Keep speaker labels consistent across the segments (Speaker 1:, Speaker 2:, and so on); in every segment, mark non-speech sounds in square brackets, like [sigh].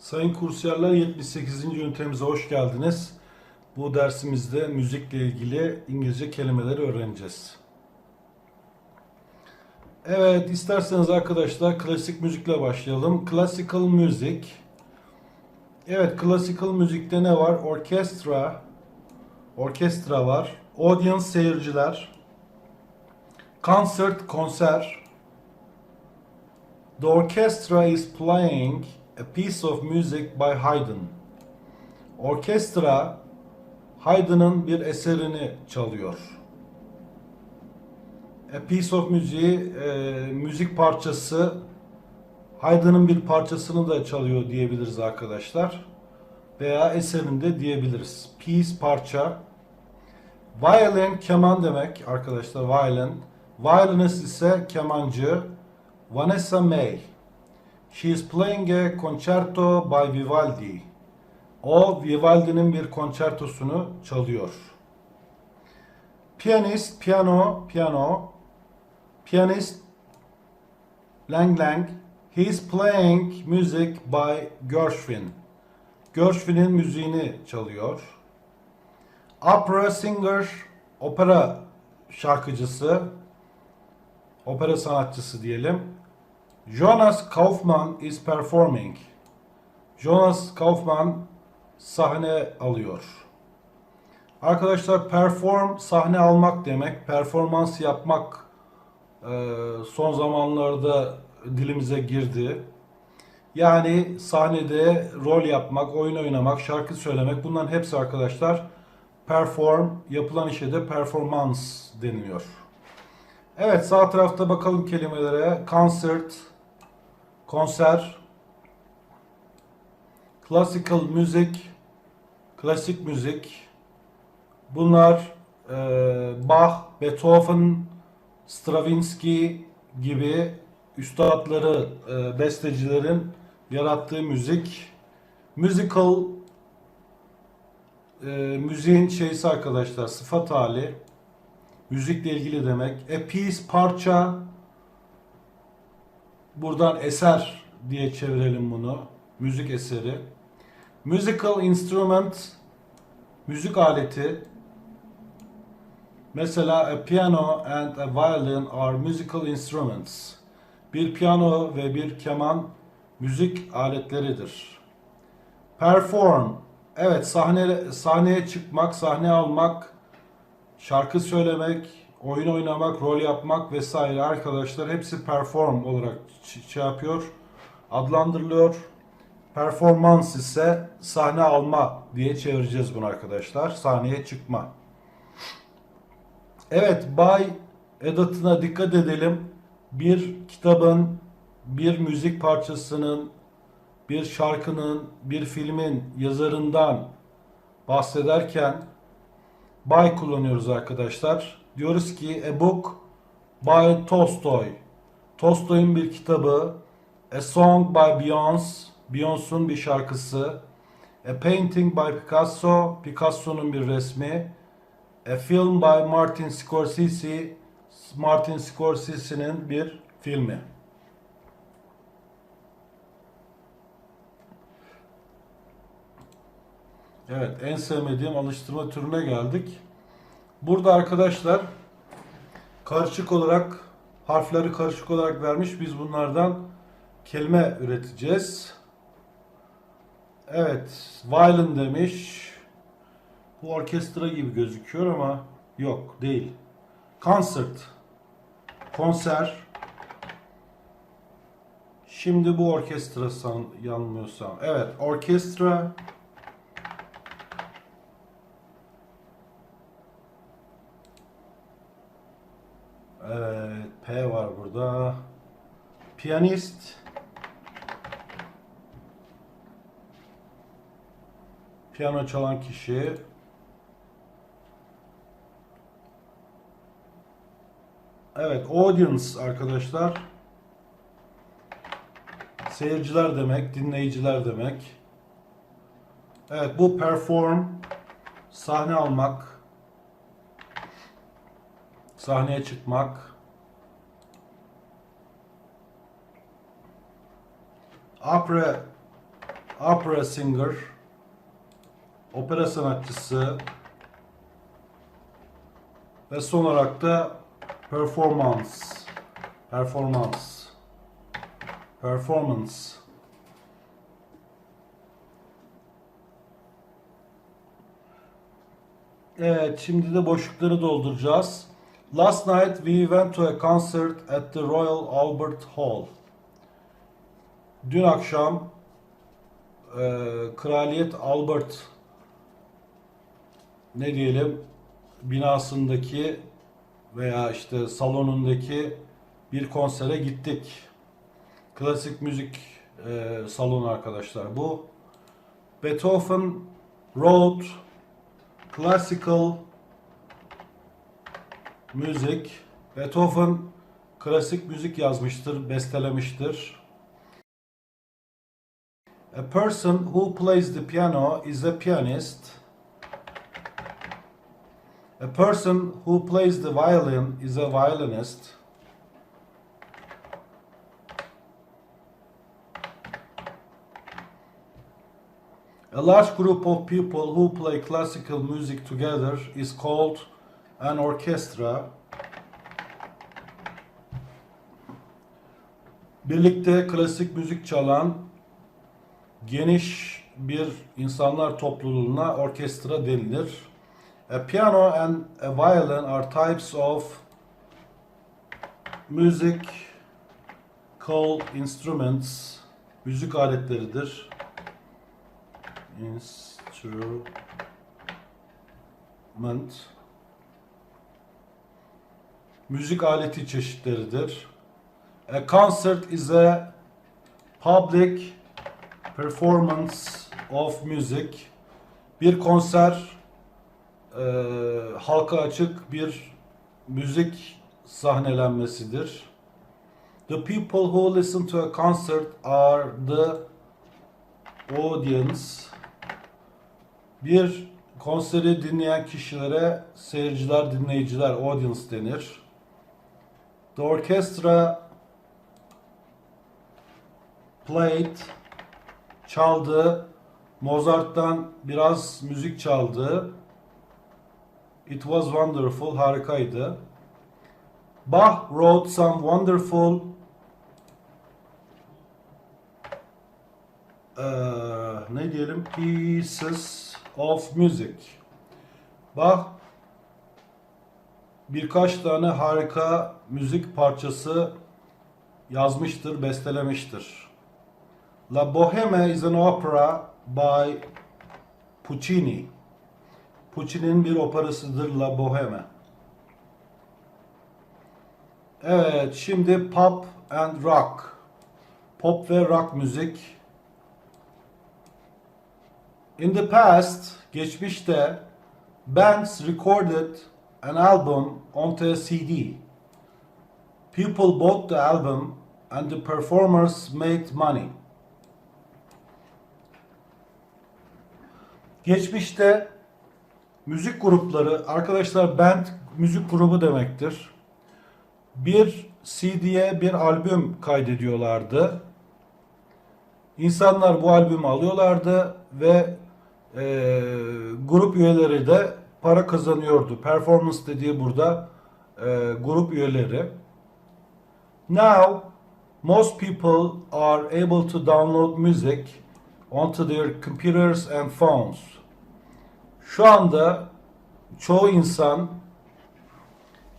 Speaker 1: Sayın kursiyerler 78. ünitemize hoş geldiniz. Bu dersimizde müzikle ilgili İngilizce kelimeleri öğreneceğiz. Evet, isterseniz arkadaşlar klasik müzikle başlayalım. Classical music. Evet, classical müzikte ne var? Orkestra. Orkestra var. Audience seyirciler. Concert konser. The orchestra is playing a piece of music by Haydn. Orkestra Haydn'ın bir eserini çalıyor. A piece of müziği, e, müzik parçası Haydn'ın bir parçasını da çalıyor diyebiliriz arkadaşlar. Veya eserinde diyebiliriz. Piece parça. Violin keman demek arkadaşlar. Violin. Violinist ise kemancı. Vanessa May. She is playing a concerto by Vivaldi. O Vivaldi'nin bir konçertosunu çalıyor. Piyanist, piyano, piyano. Piyanist Lang Lang. He is playing music by Gershwin. Gershwin'in müziğini çalıyor. Opera singer, opera şarkıcısı, opera sanatçısı diyelim. Jonas Kaufman is performing. Jonas Kaufman sahne alıyor. Arkadaşlar perform sahne almak demek, performans yapmak e, son zamanlarda dilimize girdi. Yani sahnede rol yapmak, oyun oynamak, şarkı söylemek bunların hepsi arkadaşlar perform, yapılan işe de performans deniliyor. Evet sağ tarafta bakalım kelimelere. Concert, konser, classical music, klasik müzik. Bunlar e, Bach, Beethoven, Stravinsky gibi üstadları, e, bestecilerin yarattığı müzik. Musical e, müziğin şeysi arkadaşlar sıfat hali. Müzikle ilgili demek. A piece parça. Buradan eser diye çevirelim bunu. Müzik eseri. Musical instrument. Müzik aleti. Mesela a piano and a violin are musical instruments. Bir piyano ve bir keman müzik aletleridir. Perform. Evet sahne sahneye çıkmak, sahne almak, şarkı söylemek, oyun oynamak, rol yapmak vesaire arkadaşlar hepsi perform olarak şey yapıyor, adlandırılıyor. Performans ise sahne alma diye çevireceğiz bunu arkadaşlar. Sahneye çıkma. Evet, by edatına dikkat edelim. Bir kitabın, bir müzik parçasının, bir şarkının, bir filmin yazarından bahsederken by kullanıyoruz arkadaşlar. Diyoruz ki a book by Tolstoy. Tolstoy'un bir kitabı. A song by Beyoncé. Beyoncé'un bir şarkısı. A painting by Picasso. Picasso'nun bir resmi. A film by Martin Scorsese. Martin Scorsese'nin bir filmi. Evet, en sevmediğim alıştırma türüne geldik. Burada arkadaşlar karışık olarak harfleri karışık olarak vermiş. Biz bunlardan kelime üreteceğiz. Evet, violin demiş. Bu orkestra gibi gözüküyor ama yok, değil. Concert. Konser. Şimdi bu orkestra san, yanılmıyorsam. Evet, orkestra. Evet, P var burada. Piyanist. Piyano çalan kişi. Evet, audience arkadaşlar. Seyirciler demek, dinleyiciler demek. Evet, bu perform sahne almak, sahneye çıkmak. Opera opera singer, opera sanatçısı ve son olarak da performance, performance, performance. Evet, şimdi de boşlukları dolduracağız. Last night we went to a concert at the Royal Albert Hall. Dün akşam e, Kraliyet Albert ne diyelim binasındaki veya işte salonundaki bir konsere gittik. Klasik müzik e, salonu arkadaşlar bu. Beethoven wrote classical music. Beethoven klasik müzik yazmıştır, bestelemiştir. A person who plays the piano is a pianist. A person who plays the violin is a violinist. A large group of people who play classical music together is called an orchestra. Birlikte klasik müzik çalan geniş bir insanlar topluluğuna orkestra denilir. A piano and a violin are types of music called instruments. Müzik aletleridir. Instrument. Müzik aleti çeşitleridir. A concert is a public performance of music. Bir konser e, halka açık bir müzik sahnelenmesidir. The people who listen to a concert are the audience. Bir konseri dinleyen kişilere seyirciler, dinleyiciler, audience denir. The orchestra played, çaldı. Mozart'tan biraz müzik çaldı. It was wonderful, harikaydı. Bach wrote some wonderful eee, ne diyelim pieces of music. Bach birkaç tane harika müzik parçası yazmıştır, bestelemiştir. La Bohème is an opera by Puccini. Puccini'nin bir operasıdır La Bohème. Evet, şimdi pop and rock. Pop ve rock müzik. In the past, geçmişte bands recorded an album onto a CD. People bought the album and the performers made money. Geçmişte müzik grupları, arkadaşlar band müzik grubu demektir. Bir CD'ye bir albüm kaydediyorlardı. İnsanlar bu albümü alıyorlardı ve e, grup üyeleri de para kazanıyordu. Performance dediği burada e, grup üyeleri. Now, most people are able to download music onto their computers and phones. Şu anda çoğu insan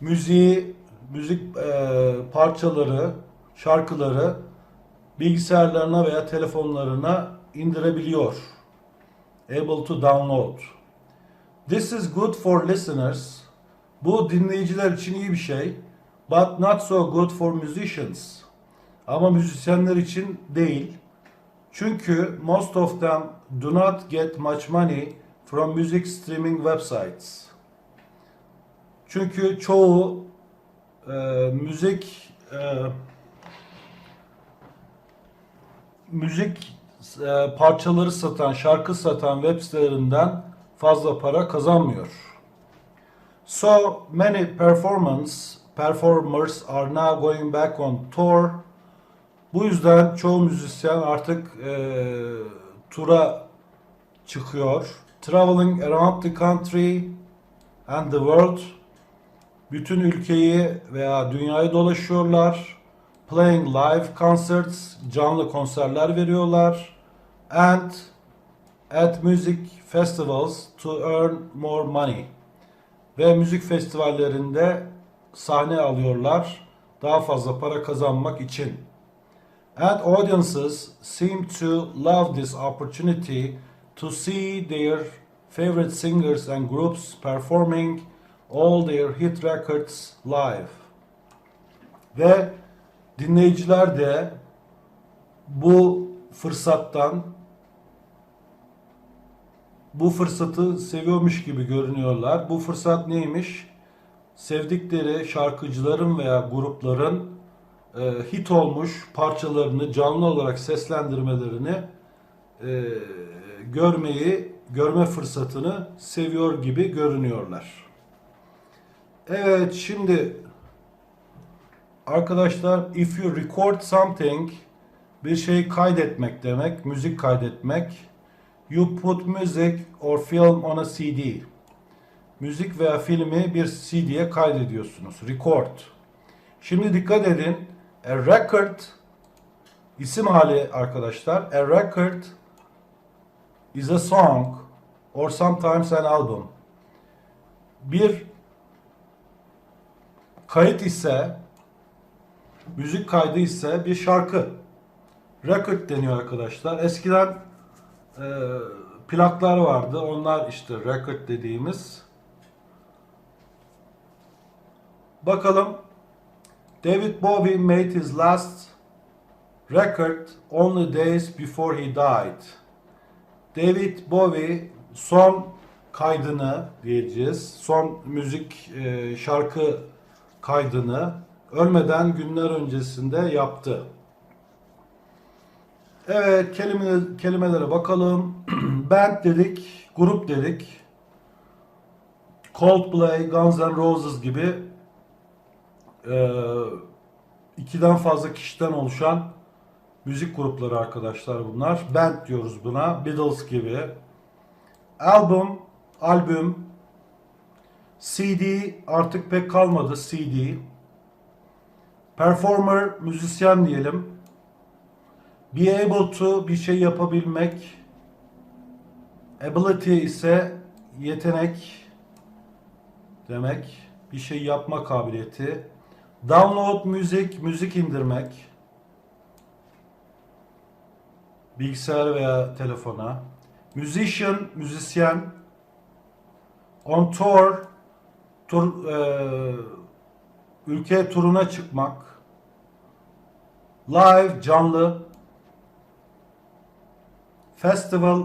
Speaker 1: müziği, müzik e, parçaları, şarkıları bilgisayarlarına veya telefonlarına indirebiliyor. Able to download. This is good for listeners. Bu dinleyiciler için iyi bir şey. But not so good for musicians. Ama müzisyenler için değil. Çünkü most of them do not get much money from music streaming websites. Çünkü çoğu e, müzik e, müzik e, parçaları satan, şarkı satan web sitelerinden fazla para kazanmıyor. So many performance performers are now going back on tour. Bu yüzden çoğu müzisyen artık e, tura çıkıyor. Traveling around the country and the world. Bütün ülkeyi veya dünyayı dolaşıyorlar. Playing live concerts, canlı konserler veriyorlar. And at music festivals to earn more money. Ve müzik festivallerinde sahne alıyorlar daha fazla para kazanmak için. And audiences seem to love this opportunity to see their favorite singers and groups performing all their hit records live. Ve dinleyiciler de bu fırsattan bu fırsatı seviyormuş gibi görünüyorlar. Bu fırsat neymiş? Sevdikleri şarkıcıların veya grupların e, hit olmuş parçalarını canlı olarak seslendirmelerini e, görmeyi, görme fırsatını seviyor gibi görünüyorlar. Evet, şimdi arkadaşlar if you record something bir şeyi kaydetmek demek, müzik kaydetmek. You put music or film on a CD. Müzik veya filmi bir CD'ye kaydediyorsunuz. Record. Şimdi dikkat edin. A record isim hali arkadaşlar. A record is a song or sometimes an album. Bir kayıt ise müzik kaydı ise bir şarkı. Record deniyor arkadaşlar. Eskiden e, plaklar vardı. Onlar işte record dediğimiz. Bakalım. David Bowie made his last record only days before he died. David Bowie son kaydını diyeceğiz. Son müzik e, şarkı kaydını ölmeden günler öncesinde yaptı. Evet kelime, kelimelere bakalım. [clears throat] Band dedik, grup dedik. Coldplay, Guns N' Roses gibi e, ikiden fazla kişiden oluşan müzik grupları arkadaşlar bunlar. Band diyoruz buna. Beatles gibi. Album, albüm. CD artık pek kalmadı CD. Performer, müzisyen diyelim. Be able to bir şey yapabilmek. Ability ise yetenek demek. Bir şey yapma kabiliyeti. Download müzik, müzik indirmek. Bilgisayar veya telefona. Musician, müzisyen. On tour, tur, e, ülke turuna çıkmak. Live, canlı. Festival,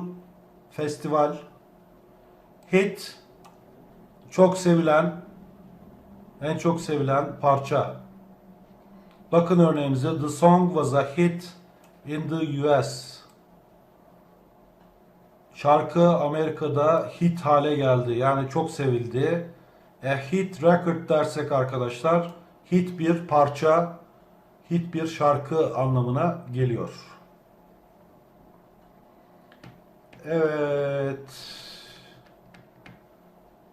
Speaker 1: festival. Hit, çok sevilen, en çok sevilen parça. Bakın örneğimize. The song was a hit in the US. Şarkı Amerika'da hit hale geldi. Yani çok sevildi. A hit record dersek arkadaşlar hit bir parça, hit bir şarkı anlamına geliyor. Evet.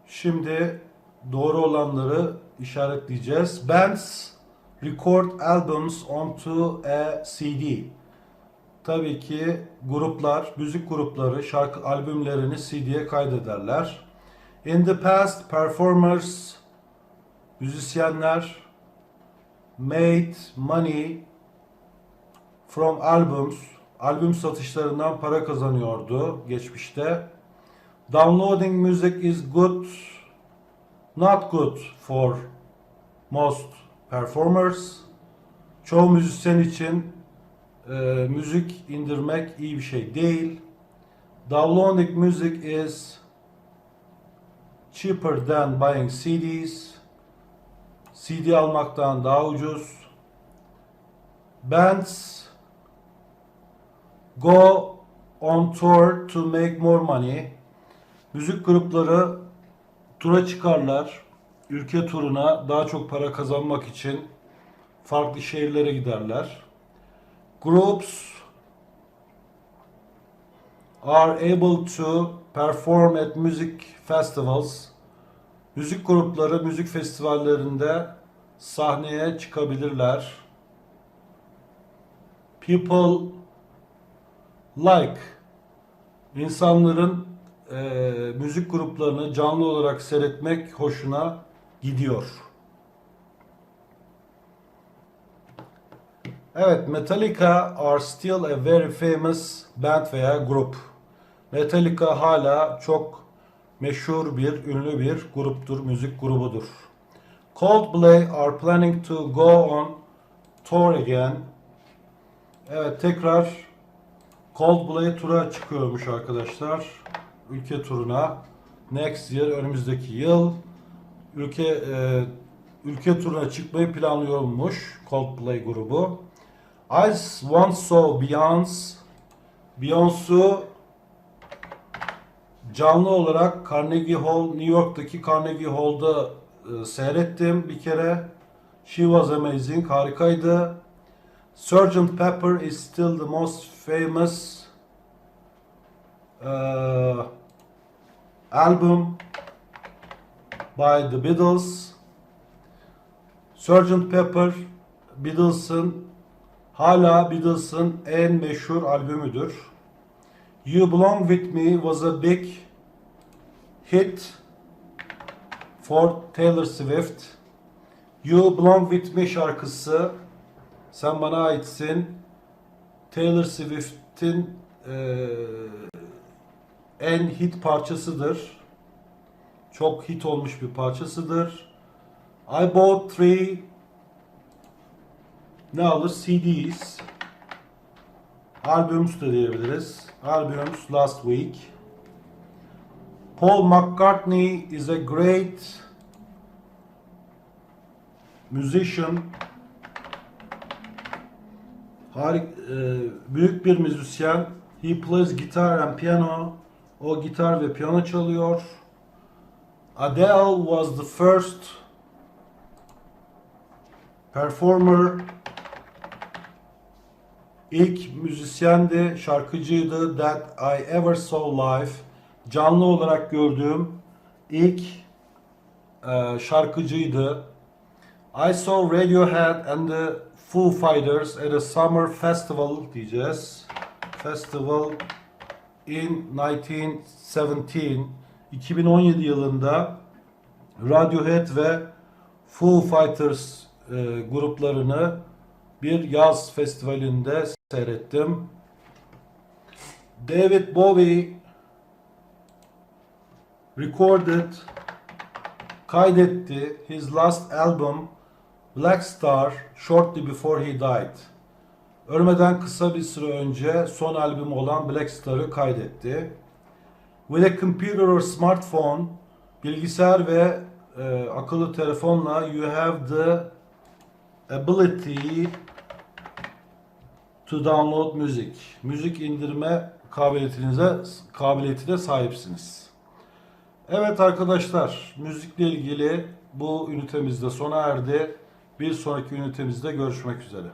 Speaker 1: Şimdi doğru olanları işaretleyeceğiz. Bands record albums onto a CD. Tabii ki gruplar, müzik grupları şarkı albümlerini CD'ye kaydederler. In the past, performers, müzisyenler made money from albums, albüm satışlarından para kazanıyordu geçmişte. Downloading music is good not good for most performers. Çoğu müzisyen için e, müzik indirmek iyi bir şey değil. Downloading music is cheaper than buying CDs. CD almaktan daha ucuz. Bands go on tour to make more money. Müzik grupları tura çıkarlar. Ülke turuna daha çok para kazanmak için farklı şehirlere giderler. Groups are able to perform at music festivals. Müzik grupları müzik festivallerinde sahneye çıkabilirler. People like insanların eee, müzik gruplarını canlı olarak seyretmek hoşuna gidiyor. Evet, Metallica are still a very famous band veya grup. Metallica hala çok meşhur bir, ünlü bir gruptur, müzik grubudur. Coldplay are planning to go on tour again. Evet, tekrar Coldplay tura çıkıyormuş arkadaşlar. Ülke turuna. Next year, önümüzdeki yıl ülke e, ülke turuna çıkmayı planlıyormuş Coldplay grubu. I once saw Beyoncé Beyoncé'u canlı olarak Carnegie Hall, New York'taki Carnegie Hall'da e, seyrettim bir kere. She was amazing, harikaydı. Sgt. Pepper is still the most famous uh, album by the Beatles. Sgt. Pepper Beatles'ın hala Beatles'ın en meşhur albümüdür. You Belong With Me was a big hit for Taylor Swift. You Belong With Me şarkısı Sen Bana Aitsin Taylor Swift'in eee, en hit parçasıdır. Çok hit olmuş bir parçasıdır. I bought three ne alır? CDs. Albums da diyebiliriz. Albums last week. Paul McCartney is a great musician. Harik, e, büyük bir müzisyen. He plays guitar and piano. O gitar ve piyano çalıyor. Adele was the first performer İlk müzisyendi, şarkıcıydı that I ever saw live. Canlı olarak gördüğüm ilk e, şarkıcıydı. I saw Radiohead and the Foo Fighters at a summer festival diyeceğiz. Festival in 1917 2017 yılında Radiohead ve Foo Fighters e, gruplarını bir yaz festivalinde seyrettim. David Bowie recorded kaydetti his last album Black Star shortly before he died. Ölmeden kısa bir süre önce son albümü olan Black Star'ı kaydetti. With a computer or smartphone, bilgisayar ve e, akıllı telefonla you have the ability to download music. Müzik indirme kabiliyetinize kabiliyetine sahipsiniz. Evet arkadaşlar, müzikle ilgili bu ünitemizde sona erdi. Bir sonraki ünitemizde görüşmek üzere.